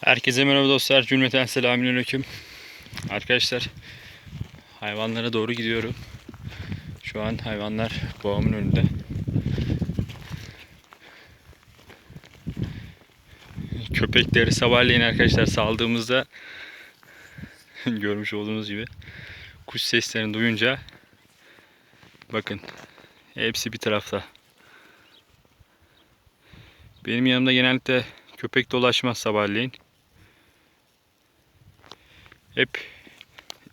Herkese merhaba dostlar. Cümleten selamünaleyküm. Arkadaşlar hayvanlara doğru gidiyorum. Şu an hayvanlar boğamın önünde. Köpekleri sabahleyin arkadaşlar saldığımızda görmüş olduğunuz gibi kuş seslerini duyunca bakın hepsi bir tarafta. Benim yanımda genellikle köpek dolaşmaz sabahleyin. Hep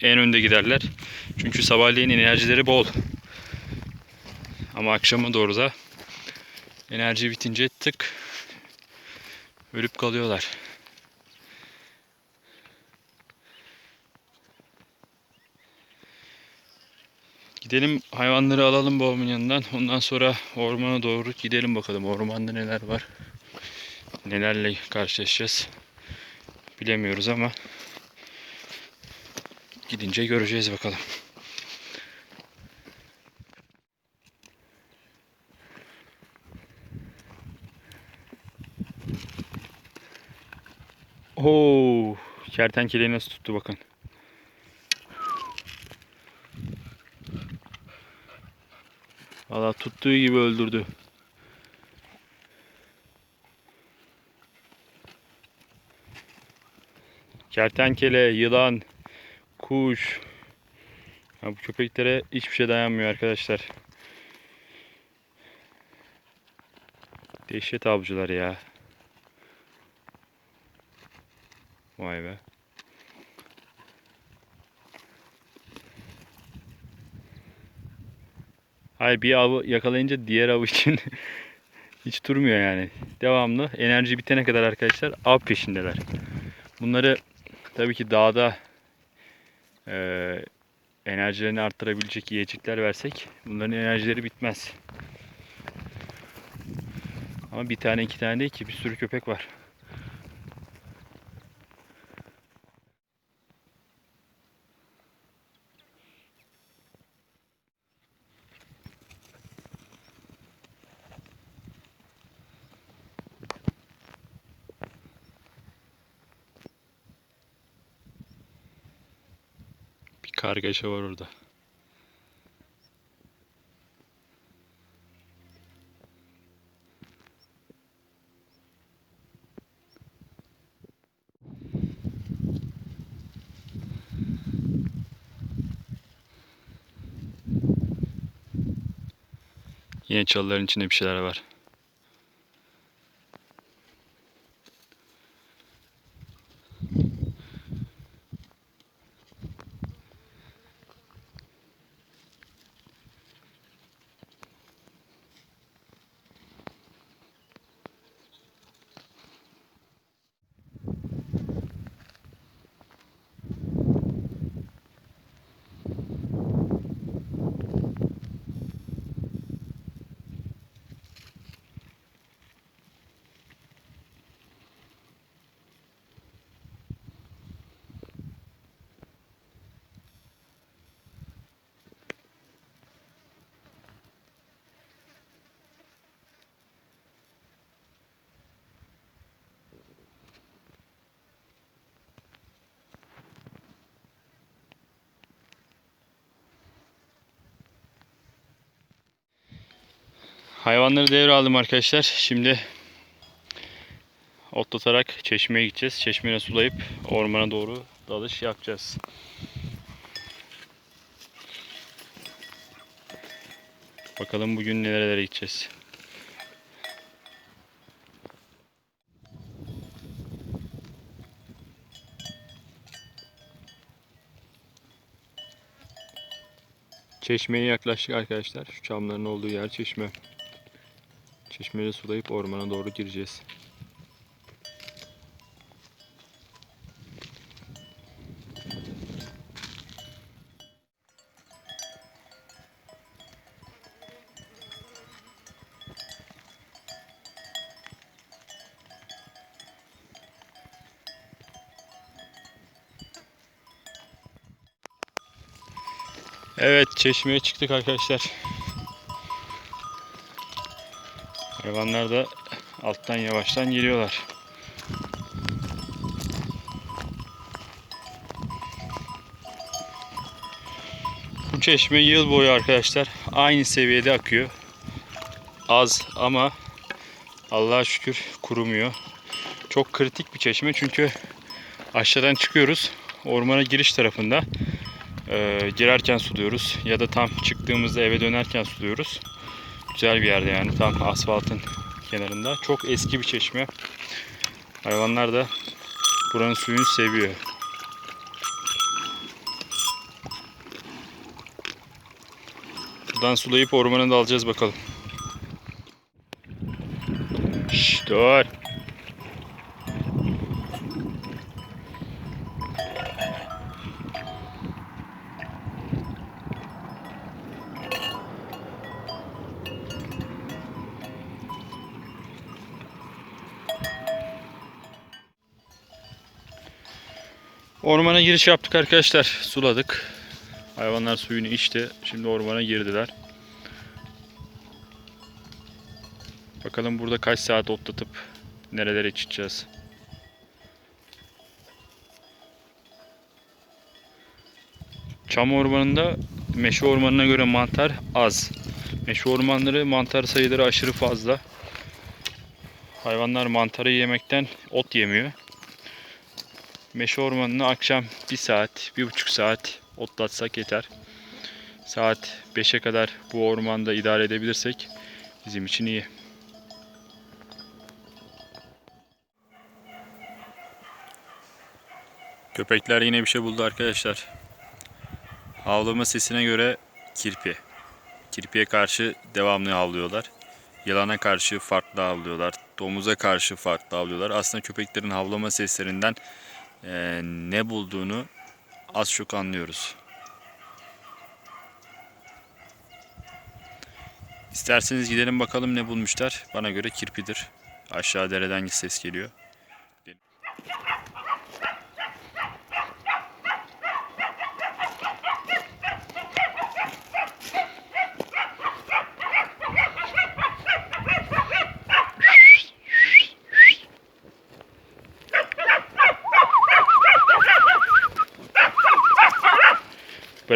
en önde giderler. Çünkü sabahleyin enerjileri bol. Ama akşama doğru da enerji bitince tık ölüp kalıyorlar. Gidelim hayvanları alalım babamın yanından. Ondan sonra ormana doğru gidelim bakalım. Ormanda neler var. Nelerle karşılaşacağız. Bilemiyoruz ama gidince göreceğiz bakalım. Oo, kertenkeleyi nasıl tuttu bakın. Valla tuttuğu gibi öldürdü. Kertenkele, yılan, kuş. Ya bu köpeklere hiçbir şey dayanmıyor arkadaşlar. Dehşet avcılar ya. Vay be. Hayır bir avı yakalayınca diğer av için hiç durmuyor yani. Devamlı enerji bitene kadar arkadaşlar av peşindeler. Bunları tabii ki dağda eee enerjilerini arttırabilecek yiyecekler versek bunların enerjileri bitmez. Ama bir tane iki tane değil ki bir sürü köpek var. Kargaşa var orada. Yine çalıların içinde bir şeyler var. Hayvanları devraldım arkadaşlar. Şimdi otlatarak çeşmeye gideceğiz. Çeşmeye sulayıp ormana doğru dalış yapacağız. Bakalım bugün nerelere gideceğiz. Çeşmeye yaklaştık arkadaşlar. Şu çamların olduğu yer çeşme. Çeşmeyi sulayıp ormana doğru gireceğiz. Evet çeşmeye çıktık arkadaşlar. Yabanlar da alttan yavaştan geliyorlar. Bu çeşme yıl boyu arkadaşlar aynı seviyede akıyor. Az ama Allah'a şükür kurumuyor. Çok kritik bir çeşme çünkü aşağıdan çıkıyoruz. Ormana giriş tarafında e, girerken suluyoruz ya da tam çıktığımızda eve dönerken suluyoruz. Güzel bir yerde yani tam asfaltın kenarında. Çok eski bir çeşme. Hayvanlar da buranın suyunu seviyor. Buradan sulayıp ormana da alacağız bakalım. Şşş dur. Ormana giriş yaptık arkadaşlar. Suladık. Hayvanlar suyunu içti. Şimdi ormana girdiler. Bakalım burada kaç saat otlatıp nerelere çıkacağız. Çam ormanında meşe ormanına göre mantar az. Meşe ormanları mantar sayıları aşırı fazla. Hayvanlar mantarı yemekten ot yemiyor. Meşe ormanını akşam 1 saat, 1,5 saat otlatsak yeter. Saat 5'e kadar bu ormanda idare edebilirsek bizim için iyi. Köpekler yine bir şey buldu arkadaşlar. Havlama sesine göre kirpi. Kirpiye karşı devamlı havlıyorlar. Yılana karşı farklı havlıyorlar. Domuza karşı farklı havlıyorlar. Aslında köpeklerin havlama seslerinden eee, ne bulduğunu az çok anlıyoruz. İsterseniz gidelim bakalım ne bulmuşlar. Bana göre kirpidir. Aşağı dereden ses geliyor.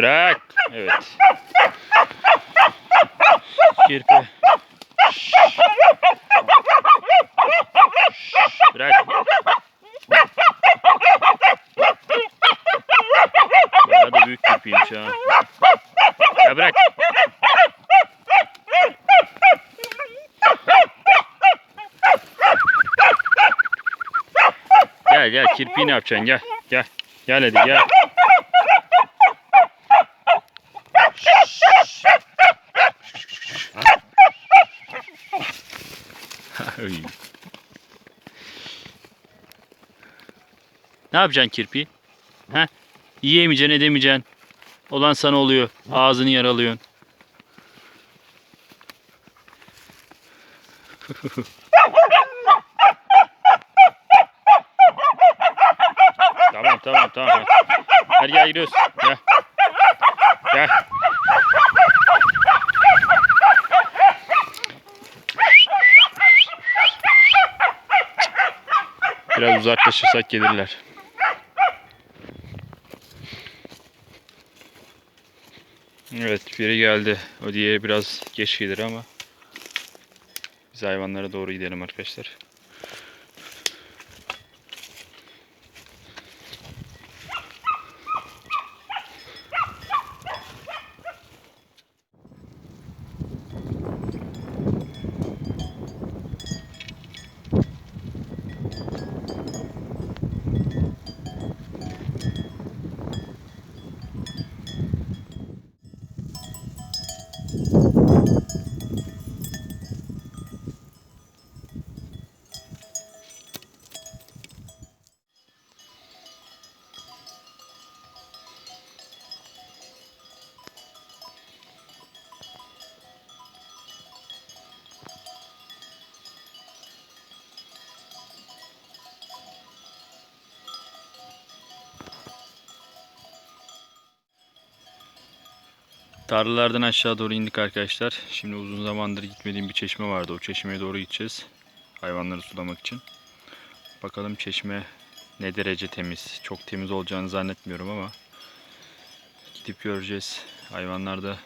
Bırak. Evet. Kirpi. Bırak. Bayağı da büyük kirpiymiş ha. Ya bırak. Gel gel kirpiyi ne yapacaksın gel. Gel. Gel hadi gel. ne yapacaksın kirpi? Ha? Yiyemeyeceksin, edemeyeceksin. Olan sana oluyor. Ağzını yaralıyorsun. tamam tamam tamam. Hadi gel gidiyoruz. Gel. Gel. Biraz uzaklaşırsak gelirler. Evet biri geldi. O diğeri biraz geç gelir ama biz hayvanlara doğru gidelim arkadaşlar. Tarlalardan aşağı doğru indik arkadaşlar. Şimdi uzun zamandır gitmediğim bir çeşme vardı. O çeşmeye doğru gideceğiz. Hayvanları sulamak için. Bakalım çeşme ne derece temiz. Çok temiz olacağını zannetmiyorum ama gidip göreceğiz. Hayvanlar da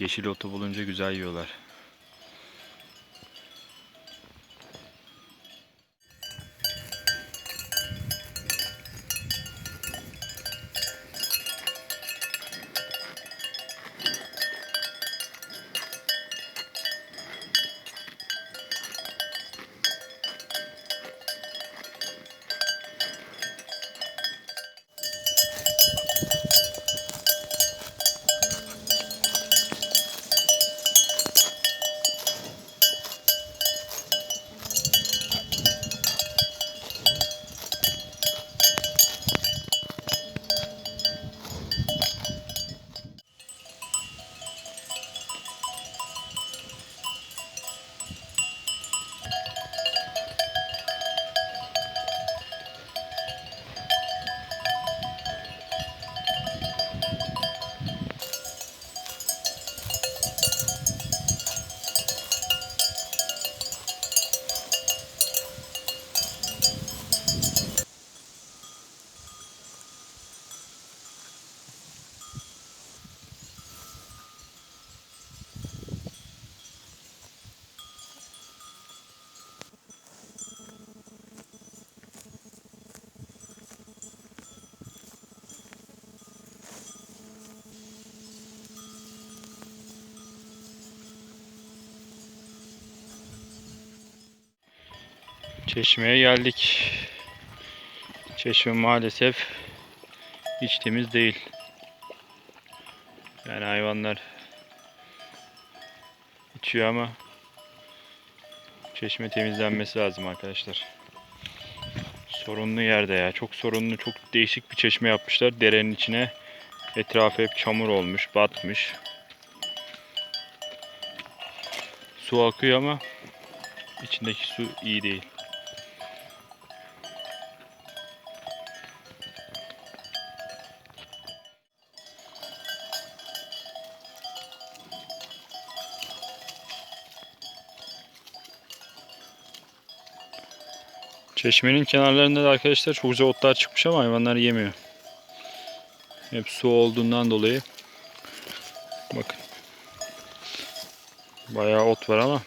yeşil otu bulunca güzel yiyorlar. Çeşmeye geldik. Çeşme maalesef hiç temiz değil. Yani hayvanlar içiyor ama çeşme temizlenmesi lazım arkadaşlar. Sorunlu yerde ya. Çok sorunlu, çok değişik bir çeşme yapmışlar. Derenin içine etrafı hep çamur olmuş, batmış. Su akıyor ama içindeki su iyi değil. Çeşmenin kenarlarında da arkadaşlar çok güzel otlar çıkmış ama hayvanlar yemiyor. Hep su olduğundan dolayı. Bakın. Bayağı ot var ama.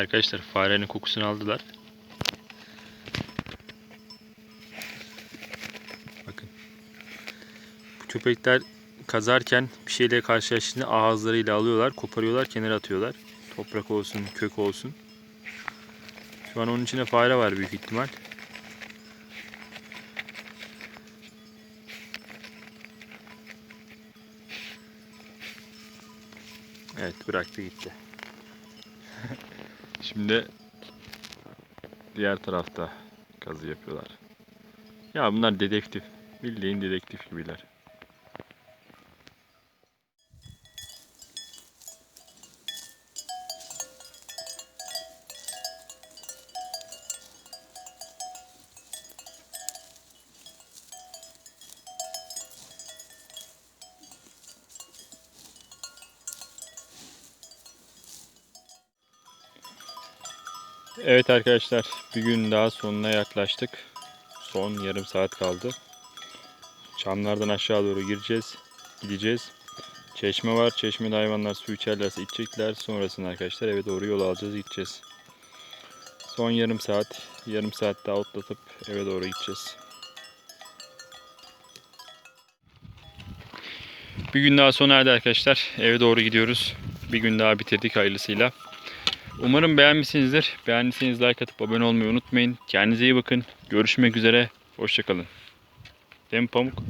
Arkadaşlar farenin kokusunu aldılar. Bakın. Bu köpekler kazarken bir şeyle karşılaştığında ağızlarıyla alıyorlar, koparıyorlar, kenara atıyorlar. Toprak olsun, kök olsun. Şu an onun içinde fare var büyük ihtimal. Evet bıraktı gitti. Şimdi diğer tarafta kazı yapıyorlar. Ya bunlar dedektif. Bildiğin dedektif gibiler. Evet arkadaşlar bir gün daha sonuna yaklaştık. Son yarım saat kaldı. Çamlardan aşağı doğru gireceğiz. Gideceğiz. Çeşme var. Çeşmede hayvanlar su içerlerse içecekler. Sonrasında arkadaşlar eve doğru yol alacağız gideceğiz. Son yarım saat. Yarım saat daha otlatıp eve doğru gideceğiz. Bir gün daha sona erdi arkadaşlar. Eve doğru gidiyoruz. Bir gün daha bitirdik hayırlısıyla. Umarım beğenmişsinizdir. Beğendiyseniz like atıp abone olmayı unutmayın. Kendinize iyi bakın. Görüşmek üzere. Hoşçakalın. Değil mi Pamuk?